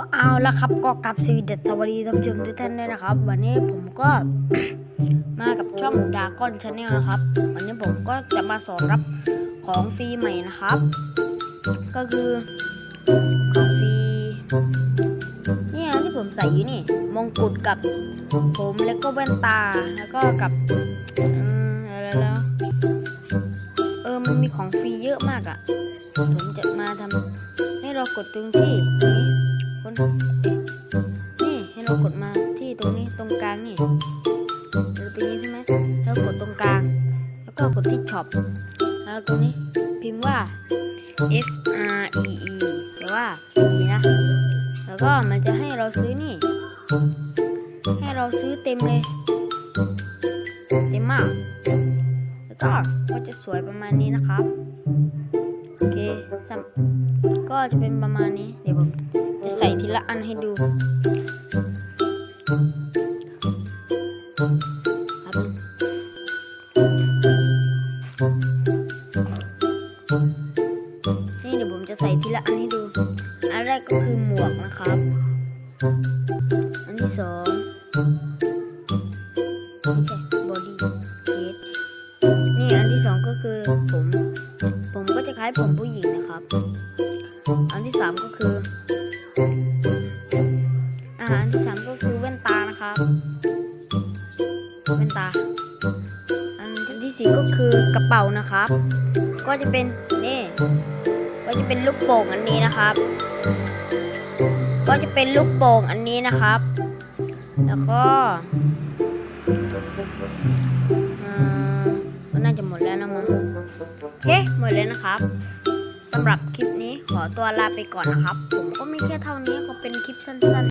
็เอาละครับก็กลับสวีเดตสวัสดีท่านผู้ชมทุกท่านด้วยนะครับ วันนี้ผมก็มากับช่องดาก้อนชาแนลนะครับ วันนี้ผมก็จะมาสอนรับของฟรีใหม่นะครับ ก็คือของฟรีเนี่ยที่ผมใส่อยู่นี่มงกุฎกับผมแล้วก็แว่นตาแล้วก็กับอืมอะไรแล้วเออมันมีของฟรีเยอะมากอะ่ะผมจะมาทำให้เรากดตรงที่นี้ นนี่ให้เรากดมาที่ตรงนี้ตรงกลางนี่ดูตรงนี้ใช่ไหมแล้วกดตรงกลาง แล้วก็กดที่ช็อปแล้วตรงนี้พิมพ์ว่า F R E E แปลว่าฟรีนะ แล้วก็มันจะให้เราซื้อนี่ ให้เราซื้อเต็มเลย เต็มมาก แล้วก็ก็จะสวยประมาณนี้นะครับ โอเคสำ ก็จะเป็นประมาณนี้ เดี๋ยวผมจะใส่ทีละอันให้ดูครับนี่เดี๋ยวผมจะใส่ทีละอันให้ดู อันแรกก็คือหมวกนะครับ อันที่สองบอดี้เฮดนี่อันที่สองก็คือผม ผมก็จะคล้ายผมผู้หญิงนะครับ อันที่สามก็คืออาหารที่สามก็คือแว่นตานะครับแว่นตา อันที่สี่ก็คือกระเป๋านะครับ ก็จะเป็นนี่ก็จะเป็นลูกโป่งอันนี้นะครับ ก็จะเป็นลูกโป่งอันนี้นะครับ แล้วก็อ่าก็น่าจะหมดแล้วนะมั้งโอเคหมดแล้วนะครับำหรับคลิปนี้ขอตัวลาไปก่อนนะครับ ผมก็มีแค่เท่านี้ก็เป็นคลิปสั้นๆ